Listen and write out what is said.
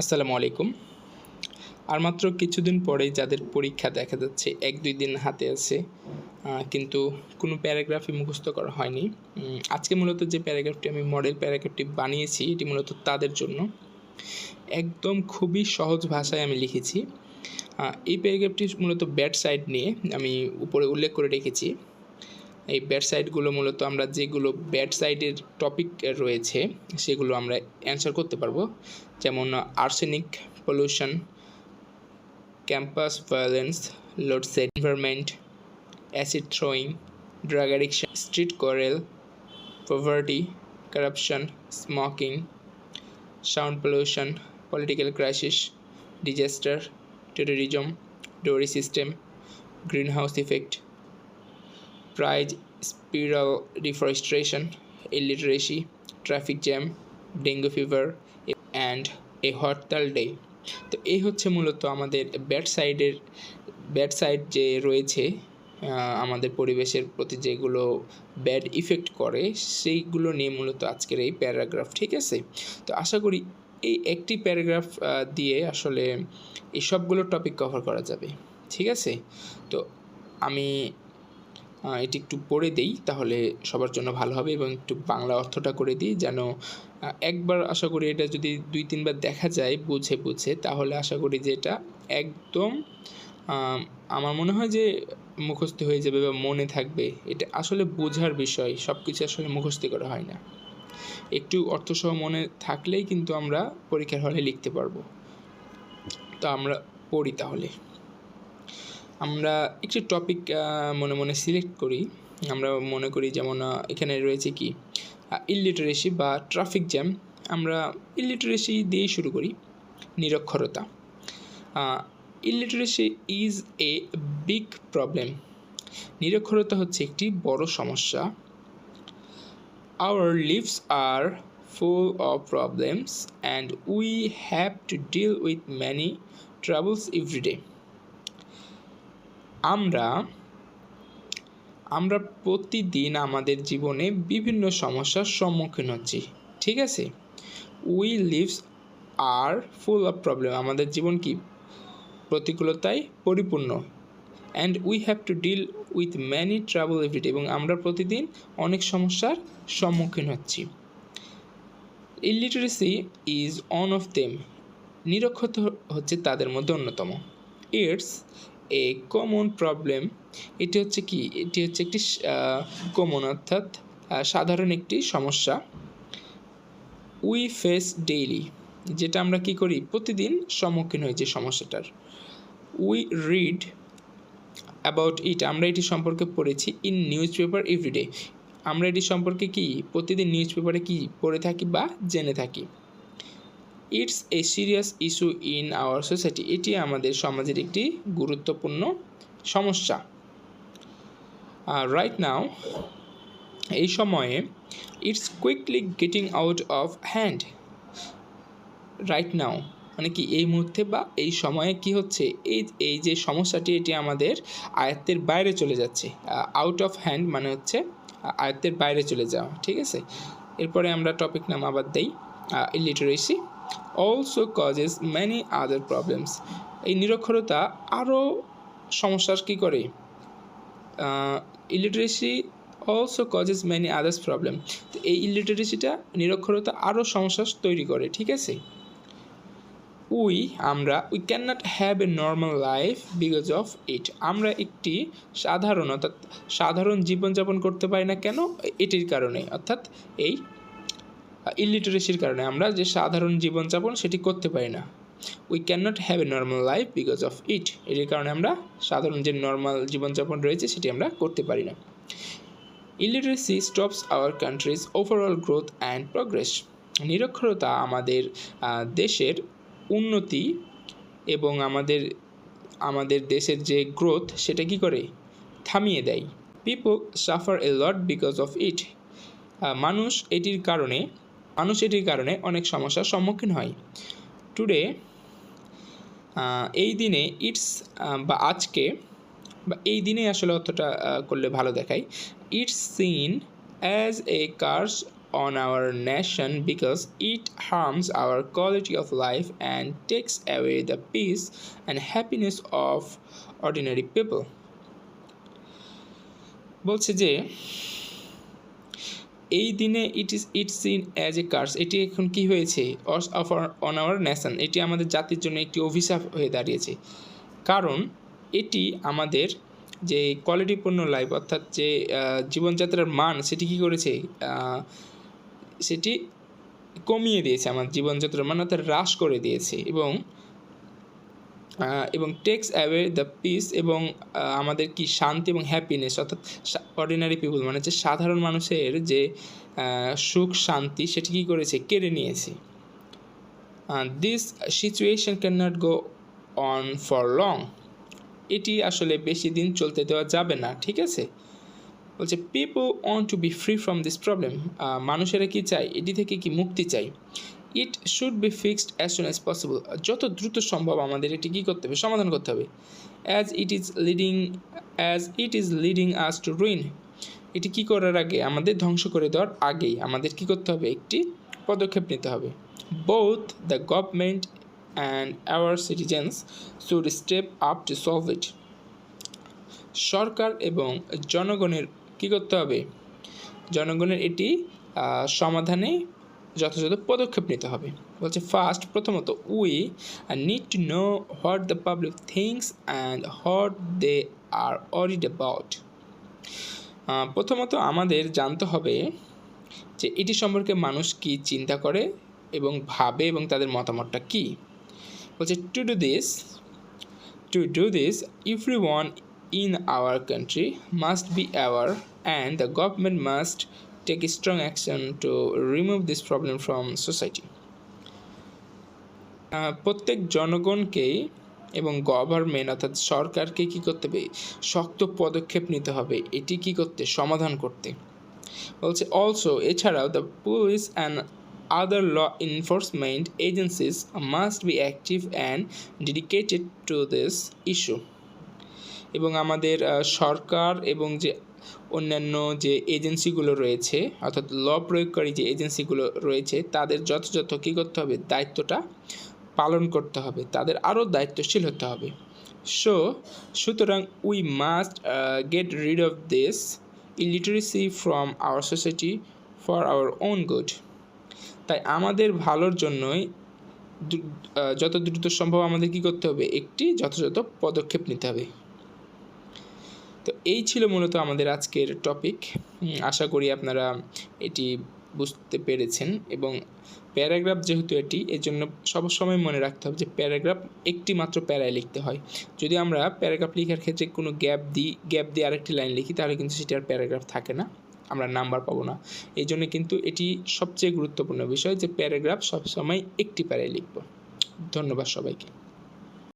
আসসালামু আলাইকুম। আর মাত্র কিছুদিন পরেই যাদের পরীক্ষা দেখা যাচ্ছে, এক দুই দিন হাতে আছে কিন্তু কোনো প্যারাগ্রাফই মুখস্থ করা হয়নি। আজকে মূলত যে প্যারাগ্রাফটি আমি, মডেল প্যারাগ্রাফটি বানিয়েছি, এটি মূলত তাদের জন্য। একদম খুবই সহজ ভাষায় আমি লিখেছি। এই প্যারাগ্রাফটি মূলত ব্যাড সাইড নিয়ে আমি উপরে উল্লেখ করে রেখেছি। এই ব্যাড সাইডগুলো মূলত আমরা যেগুলো ব্যাড সাইডের টপিক রয়েছে, সেগুলো আমরা অ্যান্সার করতে পারব। যেমন arsenic pollution campus violence load set environment acid throwing drug addiction street quarrel poverty smoking sound pollution political crisis disaster terrorism dowry system greenhouse price spiral deforestation illiteracy traffic jam dengue fever and a hartal day তো এই হচ্ছে মূলত আমাদের bad সাইডের bad side যে রয়েছে আমাদের পরিবেশের প্রতি যেগুলো ব্যাড ইফেক্ট করে, সেইগুলো নিয়ে মূলত আজকের এই প্যারাগ্রাফ ঠিক আছে? তো আশা করি এই একটি প্যারাগ্রাফ দিয়ে আসলে এই সবগুলো টপিক কভার করা যাবে, ঠিক আছে? তো আমি এটি একটু পড়ে দেই, তাহলে সবার জন্য ভালো হবে এবং একটু বাংলা অর্থটা করে দিই যেন একবার আশা করি এটা যদি দুই তিনবার দেখা যায় বুঝে বুঝে, তাহলে আশা করি যে এটা একদম আমার মনে হয় যে মুখস্থ হয়ে যাবে বা মনে থাকবে। এটা আসলে বোঝার বিষয় সব কিছু আসলে মুখস্থ করা হয় না। একটু অর্থসহ মনে থাকলেই কিন্তু আমরা পরীক্ষার হলে লিখতে পারব। তো আমরা পড়ি তাহলে। আমরা একটি টপিক মনে মনে সিলেক্ট করি। আমরা মনে করি যেমন এখানে রয়েছে কি? ইলিটারেসি বা ট্রাফিক জ্যাম আমরা ইলিটারেসি দিয়েই শুরু করি, নিরক্ষরতা। Illiteracy is a big problem নিরক্ষরতা হচ্ছে একটি বড় সমস্যা। Our lives are full of problems and we have to deal with many travels everyday আমরা আমরা প্রতিদিন আমাদের জীবনে বিভিন্ন সমস্যার সম্মুখীন হচ্ছি, ঠিক আছে? We lives are full of problem আমাদের জীবন কি? প্রতিকূলতায় পরিপূর্ণ। And we have to deal with many travel everyday এবং আমরা প্রতিদিন অনেক সমস্যার সম্মুখীন হচ্ছি। Illiteracy is one of them নিরক্ষত হচ্ছে তাদের মধ্যে অন্যতম। ইটস এ কমন প্রবলেম এটি হচ্ছে কি? এটি হচ্ছে একটি কমন অর্থাৎ সাধারণ একটি সমস্যা উই ফেস ডেইলি যেটা আমরা কি করি? প্রতিদিন সম্মুখীন হই যে সমস্যাটার। উই রিড অ্যাবাউট ইট আমরা এটি সম্পর্কে পড়েছি ইন নিউজ পেপার এভরিডে আমরা এটি সম্পর্কে কি? প্রতিদিন নিউজ পেপারে কি পড়ে থাকি বা জেনে থাকি? It's a serious issue in our society এটি আমাদের সমাজের একটি গুরুত্বপূর্ণ সমস্যা। রাইট নাও এই সময়ে it's quickly getting out of hand right now মানে কি এই মুহূর্তে বা এই সময়ে কি হচ্ছে? এই এই যে সমস্যাটি, এটি আমাদের আয়ত্তের বাইরে চলে যাচ্ছে। আউট অফ হ্যান্ড মানে হচ্ছে আয়ত্তের বাইরে চলে যাওয়া। ঠিক আছে? এরপরে আমরা টপিক নাম আবার দেই illiteracy also causes many other problems এই নিরক্ষরতা আরও সমস্যার কী করে? Illiteracy also causes many others problem তো এই ইলিটারেসিটা নিরক্ষরতা আরও সমস্যা তৈরি করে, ঠিক আছে? উই আমরা we can not have a normal life because of it আমরা একটি সাধারণ, অর্থাৎ সাধারণ জীবনযাপন করতে পারি না কেন? এটির কারণে, অর্থাৎ এই ইলিটারেসির কারণে আমরা যে সাধারণ জীবনযাপন সেটি করতে পারি না। We can not have a normal life because of it এটির কারণে আমরা সাধারণ যে নর্মাল জীবনযাপন রয়েছে সেটি আমরা করতে পারি না। Illiteracy stops our country's overall growth and progress নিরক্ষরতা আমাদের দেশের উন্নতি এবং আমাদের আমাদের দেশের যে গ্রোথ সেটা কি করে? থামিয়ে দেয়। People suffer a lot because of it মানুষ এটির কারণে মানুষ এটির কারণে অনেক সমস্যার সম্মুখীন হয়। টুডে এই দিনে ইটস বা আজকে, বা এই দিনে আসলে অর্থটা করলে ভালো দেখায়। It's seen as a curse on our nation because it harms our quality of life and takes away the peace and happiness of ordinary people বলছে যে এই দিনে it is it's seen as a curse এটি এখন কি হয়েছে? অস of on our nation এটি আমাদের জাতির জন্য একটি অভিশাপ হয়ে দাঁড়িয়েছে। কারণ এটি আমাদের যে কোয়ালিটিপূর্ণ লাইফ অর্থাৎ যে জীবনযাত্রার মান, সেটি কী করেছে? সেটি কমিয়ে দিয়েছে, আমার জীবনযাত্রার মান, অর্থাৎ হ্রাস করে দিয়েছে। এবং এবং টেক্স অ্যাওয়ে দ্য পিস এবং আমাদের কি শান্তি এবং হ্যাপিনেস অর্থাৎ অর্ডিনারি পিপুল মানে যে সাধারণ মানুষের যে সুখ, শান্তি, সেটি কী করেছে? কেড়ে নিয়েছে। This situation can not go on for long এটি আসলে বেশি দিন চলতে দেওয়া যাবে না, ঠিক আছে? বলছে people want to be free from this problem মানুষেরা কি চায়? এটি থেকে কি মুক্তি চাই it should be fixed as soon as possible. যত দ্রুত সম্ভব আমাদের এটি কী করতে হবে? সমাধান করতে হবে। As it is leading, as it is leading us to ruin. এটি কী করার আগে, আমাদের ধ্বংস করে দেওয়ার আগেই আমাদের কী করতে হবে? একটি পদক্ষেপ নিতে হবে। Both the government and our citizens should step up to solve it সরকার এবং জনগণের কী করতে হবে? জনগণের এটি সমাধানে যথাযথ পদক্ষেপ নিতে হবে। বলছে ফার্স্ট প্রথমত we need to know what the public thinks and what they are worried about প্রথমত আমাদের জানতে হবে যে এটি সম্পর্কে মানুষ কি চিন্তা করে এবং ভাবে এবং তাদের মতামতটা কী। বলছে to do this to do this this, one in our country must be aware and the government must take strong action to remove this problem from society. প্রত্যেক জনগণকেই এবং গভর্নমেন্ট অর্থাৎ সরকারকে কী করতে হবে? শক্ত পদক্ষেপ নিতে হবে। এটি কী করতে? সমাধান করতে। বলছে অলসো এছাড়াও the police and other law enforcement agencies must be active and dedicated to this issue এবং আমাদের সরকার এবং যে অন্যান্য যে এজেন্সিগুলো রয়েছে, অর্থাৎ ল প্রয়োগকারী যে এজেন্সিগুলো রয়েছে, তাদের যথাযথ কী করতে হবে? দায়িত্বটা পালন করতে হবে। তাদের আরও দায়িত্বশীল হতে হবে। সো সুতরাং we must get rid of this illiteracy from our society for our own good তাই আমাদের ভালোর জন্যই যত দ্রুত সম্ভব আমাদের কী করতে হবে? একটি যথাযথ পদক্ষেপ নিতে হবে। তো এই ছিল মূলত আমাদের আজকের টপিক আশা করি আপনারা এটি বুঝতে পেরেছেন এবং প্যারাগ্রাফ যেহেতু এটি এর জন্য সবসময় মনে রাখতে হবে যে প্যারাগ্রাফ একটি মাত্র প্যারায় লিখতে হয়। যদি আমরা প্যারাগ্রাফ লেখার ক্ষেত্রে কোনো গ্যাপ দিই, গ্যাপ দিয়ে আরেকটি লাইন লিখি, তাহলে কিন্তু সেটি আর প্যারাগ্রাফ থাকে না। আমরা নাম্বার পাবো না। এই জন্য কিন্তু এটি সবচেয়ে গুরুত্বপূর্ণ বিষয় যে প্যারাগ্রাফ সবসময় একটি প্যারায় লিখব। ধন্যবাদ সবাইকে।